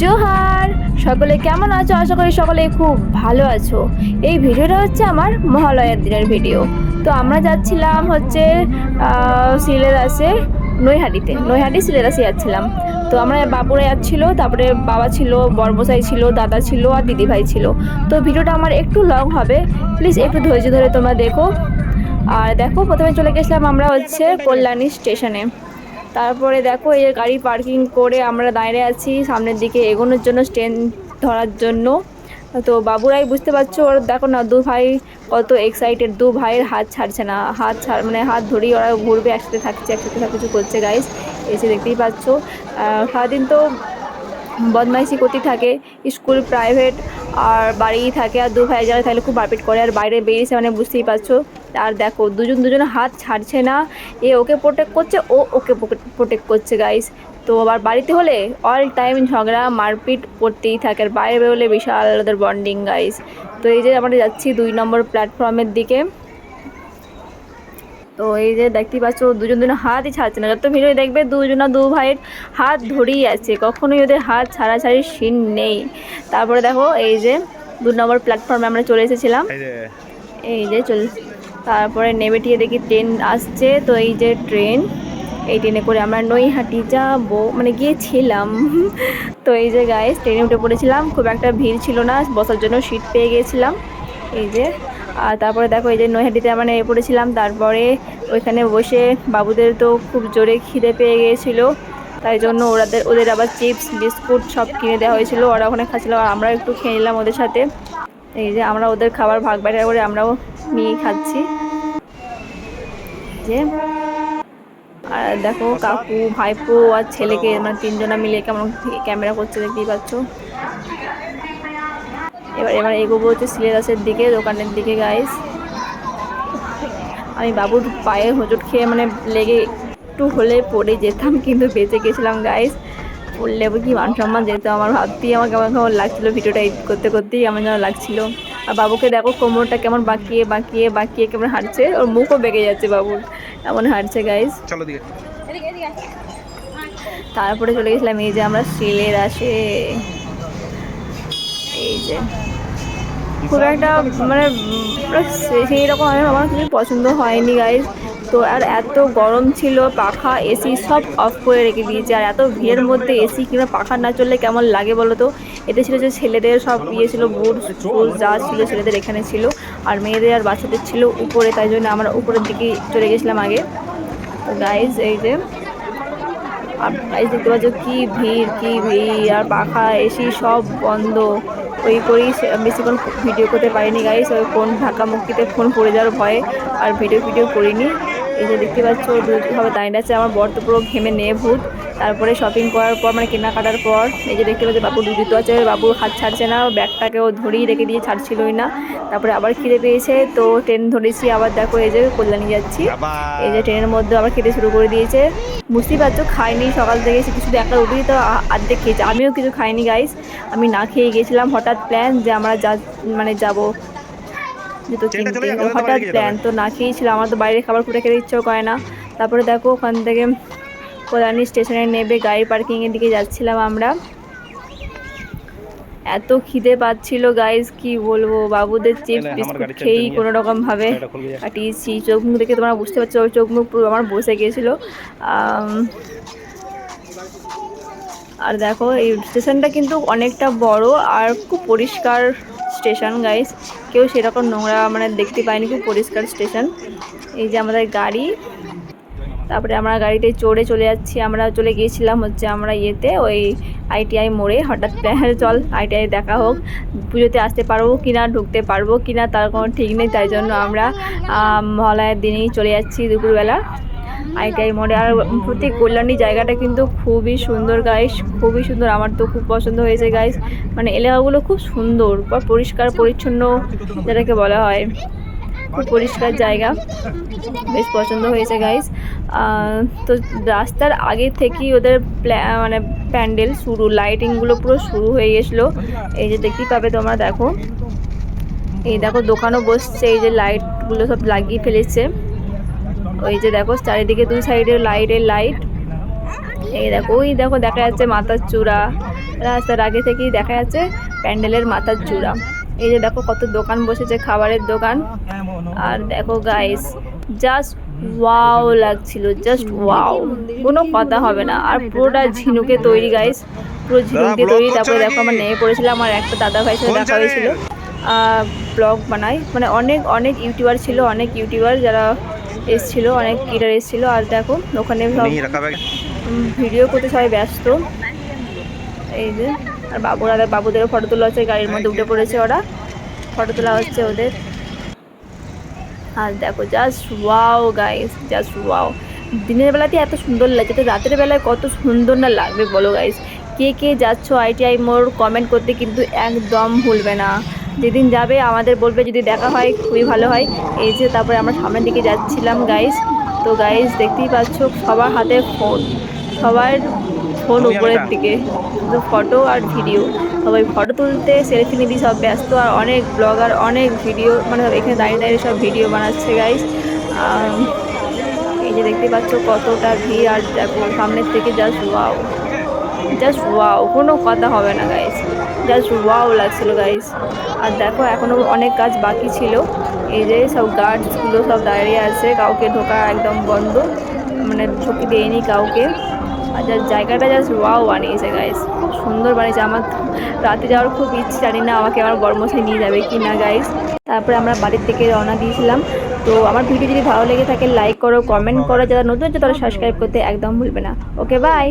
জোহার। সকলে কেমন আছো? আশা করি সকলে খুব ভালো আছো। এই ভিডিওটা হচ্ছে আমার মহালয়ার দিনের ভিডিও। তো আমরা যাচ্ছিলাম হচ্ছে সিলেদাসে, নৈহাটিতে। নৈহাটি সিলেদাসে যাচ্ছিলাম। তো আমরা বাপুরা যাচ্ছিল, তারপরে বাবা ছিল বর্মসাই ছিল, দাদা ছিল আর দিদিভাই ছিল। তো ভিডিওটা আমার একটু লং হবে। প্লিজ একটু ধৈর্য ধরে তোমরা দেখো। আর দেখো, প্রথমে চলে গেছিলাম আমরা হচ্ছে কল্যাণী স্টেশনে। তারপরে দেখো এই গাড়ি পার্কিং করে আমরা দাঁড়িয়ে আছি সামনের দিকে এগোনোর জন্য ট্রেন ধরার জন্য। তো বাবুরাই বুঝতে পারছ, ওর দেখো না, দু ভাই কত এক্সাইটেড দু ভাইয়ের হাত ছাড়ছে না, হাত ছাড় মানে হাত ধরেই ওরা ঘুরবে, একসাথে থাকছে, একসাথে সব কিছু করছে গাইস এসে দেখতেই পাচ্ছ। সারাদিন তো বদমাইশি করতেই থাকে, স্কুল প্রাইভেট আর বাড়িই থাকে, আর দু ভাই যারা থাকলে খুব মারপিট করে, আর বাইরে বেরিয়েছে মানে বুঝতেই পারছ। আর দেখো, দুজন দুজন হাত ছাড়ছে না, এ ওকে প্রোটেক্ট করছে, ও ওকে প্রোটেক্ট করছে গাইস তো আবার বাড়িতে হলে অল টাইম ঝগড়া, মারপিট করতেই থাকে, আর বাইরে বেরোলে বিশাল আলাদা বন্ডিং গাইস তো এই যে আমরা যাচ্ছি দুই নম্বর প্ল্যাটফর্মের দিকে। তো এই যে দেখতেই পাচ্ছ দুজন দুজন হাতই ছাড়ছে না। যত ভিডিও দেখবে দুজনা দু ভাইয়ের হাত ধরেই আছে কখনোই ওদের হাত ছাড়াছাড়ি সিন নেই। তারপরে দেখো এই যে দু নম্বর প্ল্যাটফর্মে আমরা চলে এসেছিলাম। এই যে। এই যে চল তারপরে নেমেটিয়ে দেখি ট্রেন আসছে। তো এই যে ট্রেন এই ট্রেনে করে আমরা নৈহাটি যাব। মানে গিয়েছিলাম। তো এই যে গায়ে ট্রেনে উঠে পড়েছিলাম। খুব একটা ভিড় ছিল না বসার জন্য সিট পেয়ে গিয়েছিলাম। এই যে আর তারপরে দেখো এই যে নৈহাটিতে আমরা নেমে পড়েছিলাম, তারপরে ওইখানে বসে বাবুদের তো খুব জোরে খিদে পেয়ে গিয়েছিল, তাই জন্য ওরাদের, ওদের আবার চিপস, বিস্কুট সব কিনে দেওয়া হয়েছিল, ওরা ওখানে খাচ্ছিলো, আর আমরা একটু খেয়ে নিলাম ওদের সাথে। এই যে আমরা ওদের খাবার ভাগ বাটা করে আমরাও নিয়ে খাচ্ছি। যে, আর দেখো কাকু, ভাইপো আর ছেলেকে মানে তিনজনা মিলে কেমন ক্যামেরা করছে দেখতেই পাচ্ছ। এবার এবার এগোবো হচ্ছে সিলেদাসের দিকে দোকানের দিকে গাইস আমি বাবুর পায়ে হোঁচট খেয়ে মানে লেগে একটু হলে পড়ে যেতাম কিন্তু বেঁচে গেছিলাম গাইস পড়লে কি মান সম্মান যেত? আমার ভাবতেই আমার কেমন কেমন লাগছিল ভিডিওটা এডিট করতে করতেই আমার যেন লাগছিল। আর বাবুকে দেখো কোমরটা কেমন বাঁকিয়ে বাঁকিয়ে বাঁকিয়ে কেমন হাঁটছে। ওর মুখও বেঁকে যাচ্ছে বাবুর এমন হাঁটছে গাইস চলো দিকে। তারপরে চলে গেছিলাম এই যে আমরা সিলের আসে এই খুব একটা মানে সেই রকম আমি আমার কিছু পছন্দ হয়নি গাইজ তো আর এত গরম ছিল, পাখা, এসি সব অফ করে রেখে দিয়েছে। আর এত ভিড়ের মধ্যে এসি কিংবা পাখা না চললে কেমন লাগে বলো তো? এতে ছিল যে ছেলেদের সব ইয়ে ছিল বুট স্কুল যা ছিল ছেলেদের এখানে ছিল। আর মেয়েদের আর বাচ্চাদের ছিল উপরে, তাই জন্য আমরা উপরের দিকে চলে গেছিলাম আগে। তো গাইজ এই যে, আর গাইজ দেখতে পাচ্ছ কী ভিড় কী ভিড়। আর পাখা, এসি সব বন্ধ। ওই করেই বেশিক্ষণ ভিডিও করতে পারিনি গাইস ওই ফোন ঢাকা মুক্তিতে ফোন পড়ে যাওয়ার ভয়ে আর ভিডিও ভিডিও করিনি। এই যে দেখতে পাচ্ছ দুভাবে দাঁড়িয়ে আছে। আমার বর তো পুরো ঘেমে নিয়ে ভূত। তারপরে শপিং করার পর মানে কেনাকাটার পর এই যে দেখতে পাচ্ছি বাবু জুতো আছে বাবু হাত ছাড়ছে না ব্যাগটাকেও ধরেই রেখে দিয়ে ছাড়ছিলই না। তারপরে আবার খিদে পেয়েছে তো ট্রেন ধরেছি আবার দেখো এই যে কল্যাণী যাচ্ছি। এই যে ট্রেনের মধ্যে আবার খেতে শুরু করে দিয়েছে। বুঝতেই পারছ খাইনি সকাল থেকে সে কিছু একটা উঠেই তো আর্ধেক খেয়েছে। আমিও কিছু খাইনি গাইস আমি না খেয়ে গেছিলাম হঠাৎ প্ল্যান যে আমরা যা মানে যাব। জুতো কিনতে তো হঠাৎ প্ল্যান তো না খেয়েছিলাম আমার তো বাইরে খাবার ফুটে খেতে ইচ্ছেও করে না। তারপরে দেখো ওখান থেকে কল্যাণী স্টেশনে নেবে গাড়ি পার্কিংয়ের দিকে যাচ্ছিলাম আমরা। এত খিদে পাচ্ছিল গাইজ কি বলব? বাবুদের চিপস বিস্কুট খেয়েই কোনো রকম ভাবে এটা খুলবি যা। কাটিয়েছি। চোখ মুখ দেখে তোমরা বুঝতে পারছ চোখ মুখ পুরো আমার বসে গিয়েছিল আর দেখো এই স্টেশনটা কিন্তু অনেকটা বড় আর খুব পরিষ্কার স্টেশন গাইস কেউ সেরকম নোংরা মানে দেখতে পাইনি খুব পরিষ্কার স্টেশন। এই যে আমাদের গাড়ি। তারপরে আমরা গাড়িতে চড়ে চলে যাচ্ছি। আমরা চলে গিয়েছিলাম হচ্ছে আমরা ইয়েতে ওই আইটিআই মোড়ে। হঠাৎ প্ল্যান চল আইটিআই দেখা হোক। পুজোতে আসতে পারব কি না ঢুকতে পারব কি না তার কোনো ঠিক নেই। তাই জন্য আমরা আম, মহালয়ার দিনেই চলে যাচ্ছি দুপুরবেলা। আইটিআই মোড়ে আর প্রতি কল্যাণী জায়গাটা কিন্তু খুবই সুন্দর গাইস খুবই সুন্দর। আমার তো খুব পছন্দ হয়েছে গাইস মানে এলাকাগুলো খুব সুন্দর বা পরিষ্কার, পরিচ্ছন্ন, যেটাকে বলা হয়। খুব পরিষ্কার জায়গা। বেশ পছন্দ হয়েছে গাইস তো রাস্তার আগে থেকেই ওদের মানে প্যান্ডেল শুরু। লাইটিংগুলো পুরো শুরু হয়ে গেছিল। এই যে দেখতেই পাবে তোমরা, দেখো। এই দেখো, দোকানও বসছে। এই যে লাইটগুলো সব লাগিয়ে ফেলেছে। ওই যে দেখো চারিদিকে দুই সাইডে লাইটের লাইট এই দেখো ওই দেখো দেখা যাচ্ছে মাথার চূড়া। রাস্তার আগে থেকেই দেখা যাচ্ছে প্যান্ডেলের মাথার চূড়া। এই যে দেখো কত দোকান বসেছে খাবারের দোকান। আর দেখো গাইস জাস্ট ওয়াও লাগছিল জাস্ট ওয়াও কোনো কথা হবে না। আর পুরোটা ঝিনুকে তৈরি গাইস পুরো ঝিনুক দিয়ে তৈরি তারপরে দেখো আমার নেমে পড়েছিলাম আমার একটা দাদা ভাই সাথে দেখা হয়েছিল। ব্লগ বানাই মানে অনেক অনেক ইউটিউবার ছিল অনেক ইউটিউবার যারা এসেছিল অনেক ক্রিকেটার এসেছিল। আর দেখো ওখানে ভিডিও করতে সবাই ব্যস্ত। এই যে আর বাবুরা বাবুদেরও ফটো তোলা হচ্ছে গাড়ির মধ্যে উঠে পড়েছে ওরা। ফটো তোলা হচ্ছে ওদের। আর দেখো just wow guys just wow দিনের বেলাতে এত সুন্দর লাগে তো রাতের বেলায় কত সুন্দর না লাগবে বলো গাইস কে কে যাচ্ছ আইটিআই মোর কমেন্ট করতে কিন্তু একদম ভুলবে না। যেদিন যাবে আমাদের বলবে যদি দেখা হয় খুবই ভালো হয়। এই যে তারপরে আমরা সামনের দিকে যাচ্ছিলাম গাইস তো গাইস দেখতেই পাচ্ছ সবার হাতে ফোন সবার ফোন উপরের দিকে। শুধু ফটো আর ভিডিও সবাই ফটো তুলতে সেলফি নিতে সব ব্যস্ত। আর অনেক ব্লগার অনেক ভিডিও মানে এখানে দাঁড়িয়ে দাঁড়িয়ে সব ভিডিও বানাচ্ছে গাইস এই যে দেখতে পাচ্ছ কতটা ভিড়। আর দেখো সামনের থেকে জাস্ট ওয়াও জাস্ট ওয়াও কোনো কথা হবে না গাইস জাস্ট ওয়াও লাগছিল গাইস আর দেখো এখনও অনেক কাজ বাকি ছিল। এই যে সব গার্ডসগুলো সব দাঁড়িয়ে আছে, কাউকে ঢোকা একদম বন্ধ। মানে ঢুকি দেয়নি কাউকে। আর জাস্ট জায়গাটা জাস্ট ওয়াও বানিয়েছে গাইস খুব সুন্দর বানিয়েছে। আমার রাতে যাওয়ার খুব ইচ্ছে, জানি না আমাকে আমার বর্মশাই নিয়ে যাবে কি না গাইস তারপরে আমরা বাড়ির থেকে রওনা দিয়েছিলাম। তো আমার ভিডিও যদি ভালো লেগে থাকে লাইক করো কমেন্ট করো। যারা নতুন আছে তারা সাবস্ক্রাইব করতে একদম ভুলবে না। Okay bye